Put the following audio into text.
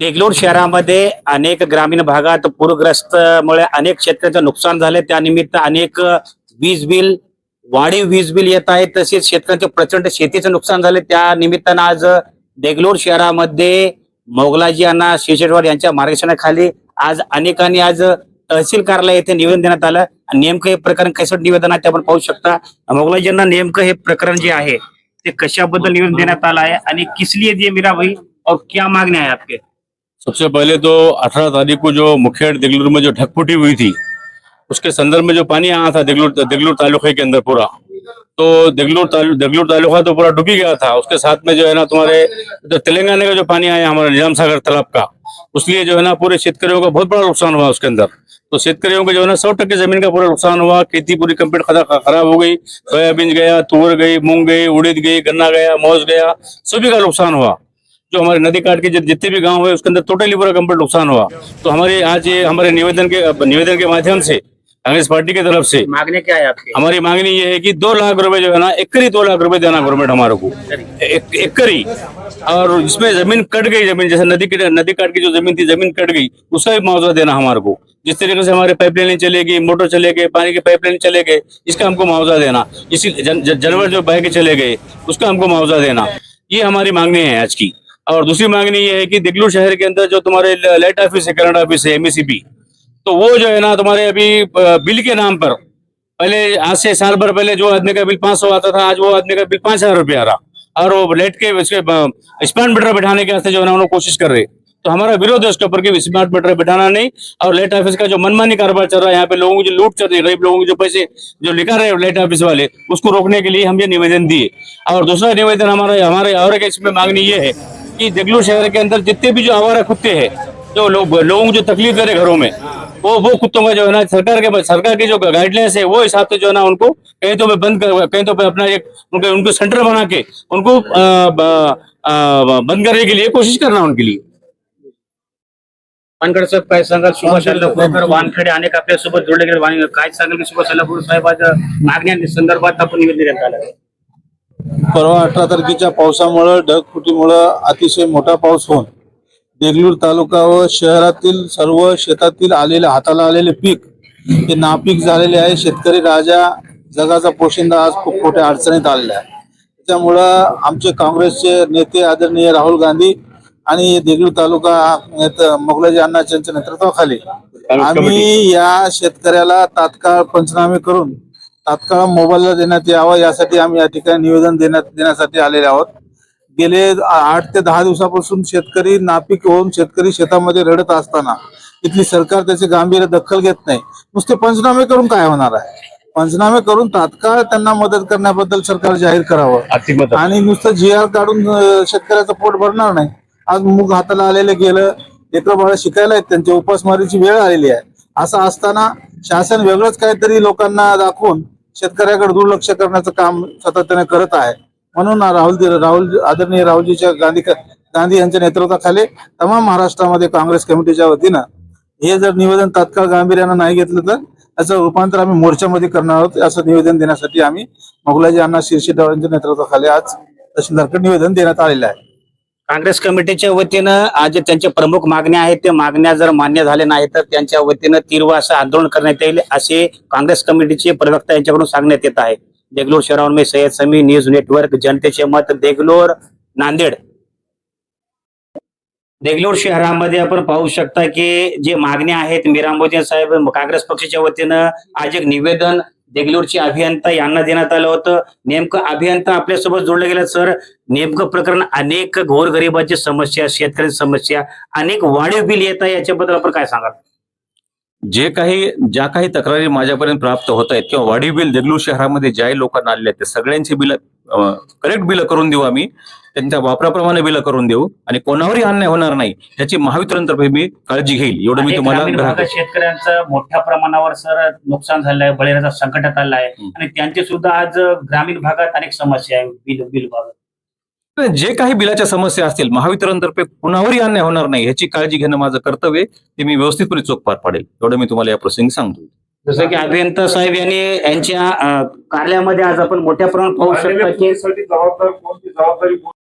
देगलूर शहरामध्ये अनेक ग्रामीण भागात पूरग्रस्तमुळे अनेक शेतकऱ्यांचं नुकसान झाले त्यानिमित्त अनेक वीज बिल वाढीव वीज बिल येत आहेत. तसेच शेतकऱ्यांचे प्रचंड शेतीचं नुकसान झाले त्या निमित्तानं आज देगलूर शहरामध्ये मोगलाजी यांना शेषेश्वर यांच्या मार्गदर्शनाखाली आज अनेकांनी आज तहसील कार्यालय येथे निवेदन देण्यात आलं. आणि नेमकं हे प्रकरण कसं निवेदन आहे ते आपण पाहू शकता. मोगलाजी यांना नेमकं हे प्रकरण जे आहे ते कशाबद्दल निवेदन देण्यात आलं आहे? आणि किसली लिए दिए मीरा भाई और क्या मागण्या आहे आपके? सबसे पहले तो 18 तारीख को जो मुखेड़ देगलूर में जो ढकफुटी हुई थी, उसके संदर्भ में जो पानी आया था देगलूर देगलूर तालुके के अंदर पूरा तो देगलूर देगलूर तालुका तो पूरा डूबी गया था। उसके साथ में जो है ना तुम्हारे जो तेलंगाना का जो पानी आया हमारा निज़ाम सागर तालाब का उसलिए जो है ना पूरे शेतकरियों का बहुत बड़ा नुकसान हुआ उसके अंदर। तो शेतकरियों को जो है ना सौ टक्के ज़मीन का पूरा नुकसान हुआ, खेती पूरी कंप्लीट खरा- खराब हो गई, सोयाबीन गया तुअर गई, मूंग गई, उड़ीद गई, गन्ना गया, मौज गया, सभी का नुकसान हुआ। जो हमारे नदी काट के जितने भी गाँव हुए उसके अंदर टोटली पूरा कंप्लीट नुकसान हुआ। तो हमारे आज ये हमारे निवेदन के निवेदन के माध्यम से कांग्रेस पार्टी की तरफ़ से मांगने क्या है आपकी? हमारी मांगनी ये है कि दो लाख रुपए जो है ना एकरी दो लाख रुपए देना गवर्नमेंट हमारे को। एक एकरी। और इसमें ज़मीन कट गई ज़मीन जैसे नदी की नदी काट की जो ज़मीन थी ज़मीन कट गई उसका भी मुआवजा देना हमारे को। जिस तरीके से हमारे पाइपलाइन चलेगी मोटर चले गए पानी के पाइपलाइन चले गए इसका हमको मुआवजा देना। इसी जन, जन- जानवर जो बह के चले गए उसका हमको मुआवजा देना। ये हमारी मांगनी है आज की। और दूसरी मांगनी ये है कि दिगलू शहर के अंदर जो तुम्हारे लाइट ऑफ़िस है, करंट ऑफ़िस है एमएसीपी तो वो जो है ना तुम्हारे अभी बिल के नाम पर, पहले आज से साल भर पहले जो आदमी का बिल पाँच सौ आता था, आज वो आदमी का बिल पाँच हज़ार रुपया आ रहा। और वो लेट के उसके स्मार्ट मीटर बैठाने के वास्ते जो है ना उन्होंने कोशिश कर रहे तो हमारा विरोध है उसके ऊपर कि स्मार्ट मीटर बैठाना नहीं, और लेट ऑफ़िस का जो मनमानी कारोबार चल रहा है, यहाँ पे लोगों की जो लूट चल रही है, गरीब लोगों के जो पैसे जो निकाल रहे हैं लेट ऑफ़िस वाले, उसको रोकने के लिए हम ये निवेदन दिए। और दूसरा निवेदन हमारा, हमारे और इसमें मांगनी ये है कि देगलू शहर के अंदर जितने भी जो आवारा कुत्ते हैं जो लोग लोगों को जो तकलीफ़ दे रहे घरों में वो वो कुत्तों का जो है ना सरकार के सरकार की जो गाइडलाइंस है वो हिसाब से जो है ना उनको कहीं तो पे बंद कर कहीं तो पे अपना एक उनको उनको सेंटर बना के उनको बंद करने के लिए कोशिश करना उनके लिए। वानखडे साहेब काय सांगाल सुभाष लवकर वानखडे अनेक आपल्यासोबत जोडले गेले वान- काय सांगाल की सुभाष लवकर साहेब आज मागण्या संदर्भात आपण निवेदन देण्यात आलं परवा अठरा तारखेच्या पावसामुळं ढगफुटीमुळं अतिशय मोठा पाऊस होऊन देगलूर तालुका व शहरातील सर्व शेतातील आलेले हाताला आलेले पीक हे नापीक झालेले आहे. शेतकरी राजा जगाचा पोशिंदा आज खूप मोठ्या अडचणीत आलेला आहे. त्याच्यामुळं आमचे काँग्रेसचे नेते आदरणीय राहुल गांधी आणि देगलूर तालुका मोगलाजी अण्णाच्या नेतृत्वाखाली आम्ही या शेतकऱ्याला तात्काळ पंचनामे करून तात्काळ मोबाईलला देण्यात यावं यासाठी आम्ही या ठिकाणी निवेदन देण्यात देण्यासाठी आलेले आहोत. गेले आठ ते दहा दिवसापासून शेतकरी नापीक होऊन शेतकरी शेतामध्ये रडत असताना इथली सरकार त्याची गांभीर्य दखल घेत नाही. नुसते पंचनामे करून काय होणार आहे? पंचनामे करून तात्काळ त्यांना मदत करण्याबद्दल सरकार जाहीर करावं. आणि नुसतं जी आर काढून शेतकऱ्याचं पोट भरणार नाही. आज मूग हाताला आलेलं गेलं लेकरं बाळा शिकायला आहेत त्यांची उपासमारीची वेळ आलेली आहे. असं असताना शासन वेगळंच काहीतरी लोकांना दाखवून शेतकऱ्याकडे दुर्लक्ष करण्याचं काम सातत्याने करत आहे. म्हणून राहुल राहुल आदरणीय राहुलजीच्या गांधी गांधी यांच्या नेतृत्वाखाली तमाम महाराष्ट्रामध्ये काँग्रेस कमिटीच्या वतीनं हे जर निवेदन तात्काळ गांभीर्यानं नाही घेतलं तर त्याचं रूपांतर आम्ही मोर्चामध्ये करणार आहोत. असं निवेदन देण्यासाठी आम्ही मोगलाजी अण्णा शिरशीटावांच्या नेतृत्वाखाली आज तहसीलदारकडे निवेदन देण्यात आलेलं आहे. काँग्रेस कमिटीच्या वतीनं आज त्यांच्या प्रमुख मागण्या आहेत. त्या मागण्या जर मान्य झाल्या नाही तर त्यांच्या वतीनं तीव्र असं आंदोलन करण्यात येईल असे काँग्रेस कमिटीचे प्रवक्ता यांच्याकडून सांगण्यात येत आहे. देगलोर शहरावर मी सय्यद समी न्यूज नेटवर्क जनतेचे मत देगलोर नांदेड. देगलूर शहरामध्ये आपण पाहू शकता की जे मागण्या आहेत मीरा साहेब काँग्रेस पक्षाच्या वतीनं आज एक निवेदन देगलूरचे अभियंता यांना देण्यात आलं होतं. नेमकं अभियंता आपल्यासोबत जोडलं गेलं. सर नेमकं प्रकरण अनेक गोरगरिबाची समस्या शेतकऱ्यांची समस्या अनेक वाढीव बिल येत आहे याच्याबद्दल आपण काय सांगाल? जे काही ज्या काही तक्रारी माझ्यापर्यंत प्राप्त होत आहेत किंवा वाढीव बिल देगलूर शहरामध्ये ज्याही लोकांना आलेले आहेत ते सगळ्यांची बिल करेक्ट बिल करून देऊ आम्ही. त्यांच्या वापराप्रमाणे बिल करून देऊ आणि कोणावरही अन्याय होणार नाही ह्याची महावितरणतर्फे मी काळजी घेईल. एवढं मी तुम्हाला शेतकऱ्यांचं मोठ्या प्रमाणावर सर नुकसान झालंय बळीराचा संकटात आलं आहे. आणि त्यांचे सुद्धा आज ग्रामीण भागात अनेक समस्या आहे बिल बिल बाबत जे काही बिलाच्या समस्या असतील महावितरणतर्फे कुणावरही अन्याय होणार नाही ह्याची काळजी घेणं माझं कर्तव्य आहे. ते मी व्यवस्थितपणे चोख पार पाडेल. एवढं मी तुम्हाला या प्रसंगी सांगतो. जसं की अभियंता साहेब यांनी यांच्या अं, कार्यालयामध्ये आज आपण मोठ्या प्रमाणात पाहू शकता की जबाबदार कोणती जबाबदारी कोण